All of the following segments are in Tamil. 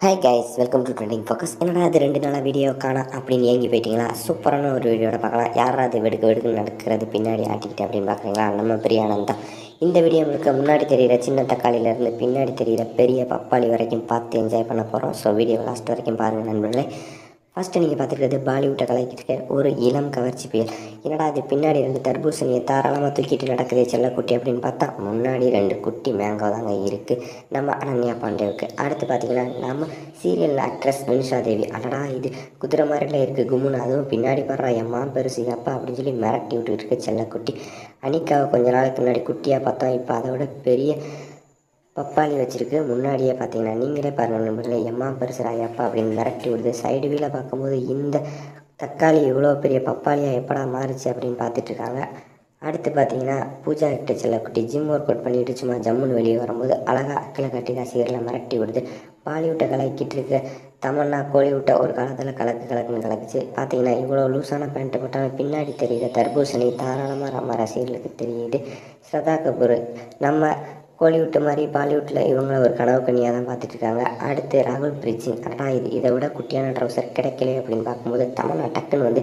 Hi guys welcome to trending focus என்னடா அது ரெண்டு நாளாக வீடியோ காணா அப்படின்னு ஏங்கி போயிட்டீங்களா? சூப்பரான ஒரு வீடியோட பார்க்கலாம். யாரா அது வெடுக்க வெடுக்கு நடக்கிறது பின்னாடி ஆட்டிக்கிட்டு அப்படின்னு பார்க்குறீங்களா? நம்ம பெரிய ஆனந்தான் தான். இந்த வீடியோ உங்களுக்கு முன்னாடி தெரிகிற சின்ன தக்காளியிலேருந்து பின்னாடி தெரிகிற பெரிய பப்பாளி வரைக்கும் பார்த்து என்ஜாய் பண்ண போகிறோம் ஸோ வீடியோ லாஸ்ட் வரைக்கும் பாருங்கள் நண்பர்களே. ஃபஸ்ட்டு நீங்கள் பார்த்துருக்கிறது பாலிவுட்டை கலாய்க்கிட்டு ஒரு இளம் கவர்ச்சி புயல். என்னடா அது பின்னாடி ரெண்டு தர்பூசணியை தாராளமாக தூக்கிட்டு நடக்குது செல்லக்குட்டி அப்படின்னு பார்த்தா முன்னாடி ரெண்டு குட்டி மேங்கோ தாங்க இருக்குது நம்ம அனன்யா பாண்டேவுக்கு. அடுத்து பார்த்தீங்கன்னா நம்ம சீரியல் ஆக்ட்ரஸ் வினிஷா தேவி. அடடா இது குதிரை மாதிரில இருக்குது கும்முன்னு. அதுவும் பின்னாடி படுறா எம்மா பெருசு அப்பா அப்படின்னு சொல்லி மிரட்டி விட்டுட்டு இருக்கு செல்லக்குட்டி. அனிக்காவை கொஞ்ச நாளைக்கு முன்னாடி குட்டியாக பார்த்தோம் இப்போ அதை விட பெரிய பப்பாளி வச்சுருக்கு. முன்னாடியே பார்த்தீங்கன்னா நீங்களே பாருங்கள் நண்பர்களே எம்மா பெருசுரா அப்பா அப்படின்னு மிரட்டி விடுது. சைடு வீல பார்க்கும்போது இந்த தக்காளி இவ்வளோ பெரிய பப்பாளியாக எப்படா மாறுச்சு அப்படின்னு பார்த்துட்ருக்காங்க அடுத்து பார்த்தீங்கன்னா பூஜா கிட்ட செல்லக்குட்டி ஜிம் ஒர்க் அவுட் பண்ணிட்டு சும்மா ஜம்முன்னு வெளியே வரும்போது அழகாக அக்கில் கட்டி ரசிகர்களை மிரட்டி விடுது. பாலிவுட்டை கலக்கிட்டு இருக்க. தமன்னா கோலிவுட்டை ஒரு காலத்தில் கலக்கு கலக்குன்னு கலக்குச்சு. பார்த்தீங்கன்னா இவ்வளோ லூஸான பேண்ட்டை போட்டாலும் பின்னாடி தெரியுற தர்பூசணி தாராளமாக நம்ம ரசிகர்களுக்கு தெரியுது. ஸ்ரதா கபூர் நம்ம கோலிவுட்டு மாதிரி பாலிவுட்டில் இவங்களை ஒரு கனவு கண்ணியாக தான் பார்த்துட்ருக்காங்க. அடுத்து ராகுல் பிரீத் சிங் அடா இது இதை விட குட்டியான ட்ரௌசர் கிடைக்கல அப்படின்னு பார்க்கும்போது தமன்னா டக்குன்னு வந்து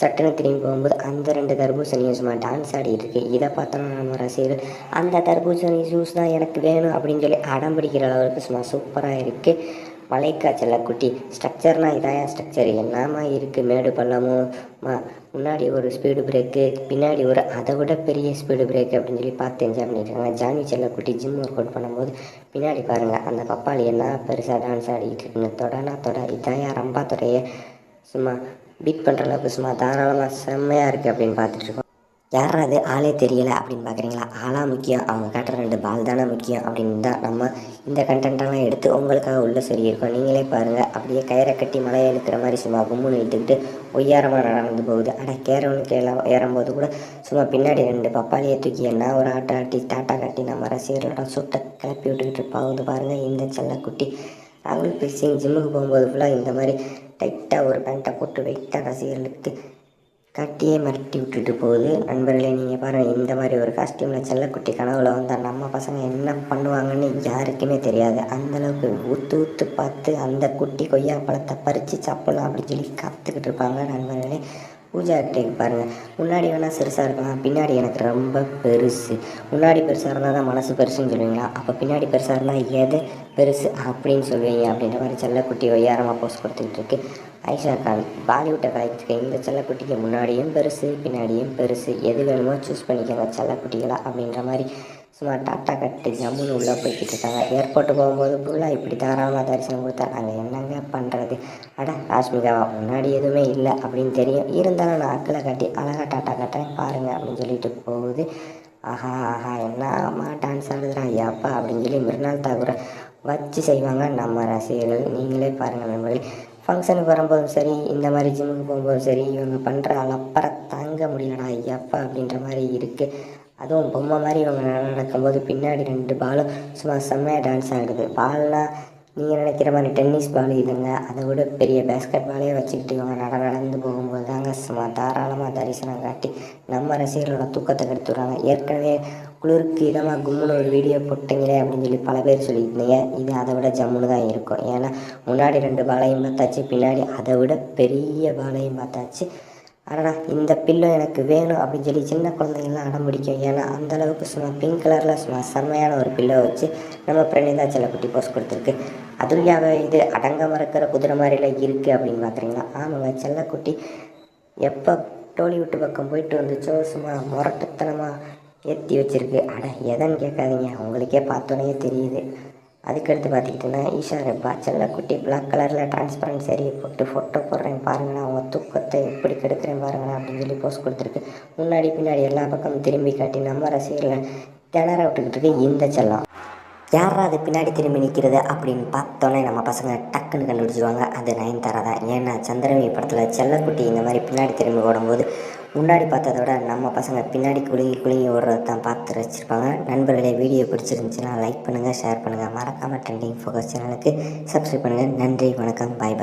சட்டுன்னு திரும்பி போகும்போது அந்த ரெண்டு தர்பூசணியும் சும்மா டான்ஸ் ஆடிட்டு இருக்கு. இதை பார்த்தோன்னா நம்ம ரசிகர்கள் அந்த தர்பூசணி ஜூஸ் தான் எனக்கு வேணும் அப்படின்னு சொல்லி அடம் பிடிக்கிற அளவுக்கு சும்மா சூப்பராக இருக்குது மலைக்காய்ச்சல குட்டி. ஸ்ட்ரக்சர்னால் இதான் ஸ்ட்ரக்சர் என்னமா இருக்குது மேடு பள்ளமும் மா முன்னாடி ஒரு ஸ்பீடு பிரேக்கு பின்னாடி ஒரு அதை விட பெரிய ஸ்பீடு பிரேக் அப்படின்னு சொல்லி பார்த்து என்ஜாய் பண்ணிட்டுருக்காங்க. ஜானி செல்லக்குட்டி ஜிம் ஒர்க் அவுட் பண்ணும்போது பின்னாடி பாருங்கள் அந்த பப்பாளி என்ன பெருசாக டான்ஸ் ஆடிக்கிட்டு இருக்குன்னு. தொடனா தொட இதாயா? ரம்பா தொடைய. சும்மா பீட் பண்ணுற அளவுக்கு சும்மா தாராளமாக செம்மையாக இருக்குது அப்படின்னு பார்த்துட்ருக்கோம் யாராவது ஆளே தெரியலை அப்படின்னு பார்க்குறீங்களா ஆளாக முக்கியம். அவங்க காட்டுற ரெண்டு பால் தானே முக்கியம் அப்படின்னு தான் நம்ம இந்த கண்டென்ட்டெல்லாம் எடுத்து உங்களுக்காக உள்ளே சொல்லியிருக்கோம். நீங்களே பாருங்கள் அப்படியே கயிறை கட்டி மலையை இழுக்கிற மாதிரி சும்மா கும்முன்னு இழுத்துக்கிட்டு ஒய்யாரமாக நடந்து போகுது. ஆனால் கேரவனு கீழே ஏறும்போது கூட சும்மா பின்னாடி ரெண்டு பப்பாளியை தூக்கி என்ன ஒரு ஆட்டை ஆட்டி டாட்டா கட்டி நம்ம ரசிகர்களோட சுட்டை கிளப்பி விட்டுக்கிட்டு போகுது பாருங்கள் இந்த செல்லக்குட்டி ராகுல் பிரீத் சிங் ஜிம்முக்கு போகும்போது ஃபுல்லாக இந்த மாதிரி டைட்டாக ஒரு பேண்ட்டை போட்டு வெயிட்டாக ரசிகர்களுக்கு கட்டியே மிரட்டி விட்டுட்டு போகுது. நண்பர்களே நீங்கள் பாருங்கள் இந்த மாதிரி ஒரு காஸ்டியூமில் செல்லக்குட்டி கனவுல வந்தால் நம்ம பசங்க என்ன பண்ணுவாங்கன்னு யாருக்குமே தெரியாது. அந்தளவுக்கு ஊற்று ஊற்று பார்த்து அந்த குட்டி கொய்யா பழத்தை பறித்து சாப்பிடலாம் அப்படின்னு சொல்லி காத்துக்கிட்டு இருப்பாங்க நண்பர்களே. பூஜா டேக் பாருங்கள் முன்னாடி வேணால் சிறுசாக இருக்கலாம் பின்னாடி எனக்கு ரொம்ப பெருசு. முன்னாடி பெருசாக இருந்தால் தான் மனசு பெருசுன்னு சொல்லுவீங்களா? அப்போ பின்னாடி பெருசாக இருந்தால் எது பெருசு அப்படின்னு சொல்லுவீங்க அப்படின்ற மாதிரி செல்லக்குட்டி ஒய்யாரமாக போஸ்ட் கொடுத்துக்கிட்டு இருக்கு. ஐஷா கான் பாலிவுட்டை கலைக்க இந்த செல்லக்குட்டிக்கு முன்னாடியும் பெருசு பின்னாடியும் பெருசு. எது வேணுமோ சூஸ் பண்ணிக்கோங்க செல்லக்குட்டிகளா அப்படின்ற மாதிரி சும்மா டாட்டா கட்டு ஜம்முன்னு உள்ளே போய்கிட்டு இருக்காங்க. ஏர்போர்ட்டு போகும்போது ஃபுல்லாக இப்படி தாராளமாக தரிசனம் கொடுத்தாங்க என்னங்க பண்ணுறது அட ராஷ்மிகாவா முன்னாடி எதுவுமே இல்லை அப்படின்னு தெரியும். இருந்தாலும் நான் அக்களை கட்டி அழகாக டாட்டா கட்டுறேன் பாருங்கள் அப்படின்னு சொல்லிட்டு போகுது. ஆஹா ஆஹா என்ன அம்மா டான்ஸ் ஆடுதுடா ஐயாப்பா அப்படின்னு சொல்லி மிருனால் தாக்கூரை வச்சு செய்வாங்க நம்ம ரசிகர்கள். நீங்களே பாருங்கள் நண்பர்கள் ஃபங்க்ஷனுக்கு வரும்போதும் சரி இந்த மாதிரி ஜிம்முக்கு போகும்போதும் சரி இவங்க பண்ணுற அலப்பறை தாங்க முடியலடா ஐயாப்பா அப்படின்ற மாதிரி இருக்குது அதுவும் பொம்மை மாதிரி இவங்க நடக்கும்போது பின்னாடி ரெண்டு பாலும் சும்மா செம்மையாக டான்ஸ் ஆகிடுது பால்லாம் நீங்கள் நினைக்கிற மாதிரி டென்னிஸ் பால் இல்லைங்க அதை விட பெரிய பேஸ்கெட் பாலே வச்சுக்கிட்டு இவங்க நட நடந்து போகும்போது தாங்க சும்மா தாராளமாக தரிசனம் காட்டி நம்ம ரசிகர்களோட தூக்கத்தை கெடுத்துடுறாங்க ஏற்கனவே குளிருக்கு இதமாக கும்முன்னு ஒரு வீடியோ போட்டீங்களே அப்படின்னு சொல்லி பல பேர் சொல்லியிருந்தீங்க. இது அதை விட ஜம்முன்னு தான் இருக்கும். ஏன்னா முன்னாடி ரெண்டு பாலையும் பார்த்தாச்சு பின்னாடி அதை விட பெரிய பாலையும் பார்த்தாச்சு. அடடா இந்த பில்லோ எனக்கு வேணும் அப்படின்னு சொல்லி சின்ன குழந்தைங்களாம் அடம் பிடிக்கும். ஏன்னா அந்தளவுக்கு சும்மா பிங்க் கலரில் சும்மா செம்மையான ஒரு பில்லை வச்சு நம்ம பிரணிதா செல்லக்குட்டி போஸ்ட் கொடுத்துருக்கு. அதுலையாக இது அடங்க மறக்கிற குதிரை மாதிரில இருக்குது அப்படின்னு பார்க்குறீங்களா ஆமாங்க செல்லக்குட்டி எப்போ டோலிவுட்டு பக்கம் போயிட்டு வந்துச்சோ சும்மா முரட்டுத்தனமாக ஏற்றி வச்சுருக்கு. அட எதன்னு கேட்காதீங்க. உங்களுக்கே பார்த்தோன்னே தெரியுது. அதுக்கடுத்து பார்த்துக்கிட்டிங்கன்னா ஈஷா ரெப்பா செல்லக்குட்டி பிளாக் கலரில் டிரான்ஸ்பரண்ட் சரியை போட்டு ஃபோட்டோ போடுறேன் பாருங்களேன் அவங்க தூக்கத்தை எப்படி கெடுக்கிறேன் பாருங்களேன் அப்படின்னு சொல்லி போஸ்ட் கொடுத்துருக்கு. முன்னாடி பின்னாடி எல்லா பக்கமும் திரும்பி காட்டி நம்ம ரசிகர்களை திணற விட்டுக்கிட்டு இருக்கு இந்த செல்லம். யாரா அது பின்னாடி திரும்பி நிற்கிறது அப்படின்னு பார்த்தோன்னே நம்ம பசங்க டக்குன்னு கண்டுபிடிச்சிருவாங்க. அது நயன்தாரா தான் ஏன்னா சந்திரமி படத்தில் செல்லக்குட்டி இந்த மாதிரி பின்னாடி திரும்பி ஓடும்போது முன்னாடி பார்த்ததோட விட நம்ம பசங்க பின்னாடி குலுங்கி குலுங்கி ஓடுறத தான் பார்த்து ரசிச்சிருப்பாங்க. நண்பர்களே வீடியோ பிடிச்சிருந்துச்சுன்னா லைக் பண்ணுங்கள் ஷேர் பண்ணுங்கள் மறக்காமல் ட்ரெண்டிங் ஃபோக்கஸ் சேனலுக்கு சப்ஸ்கிரைப் பண்ணுங்கள் நன்றி வணக்கம் பாய் பாய்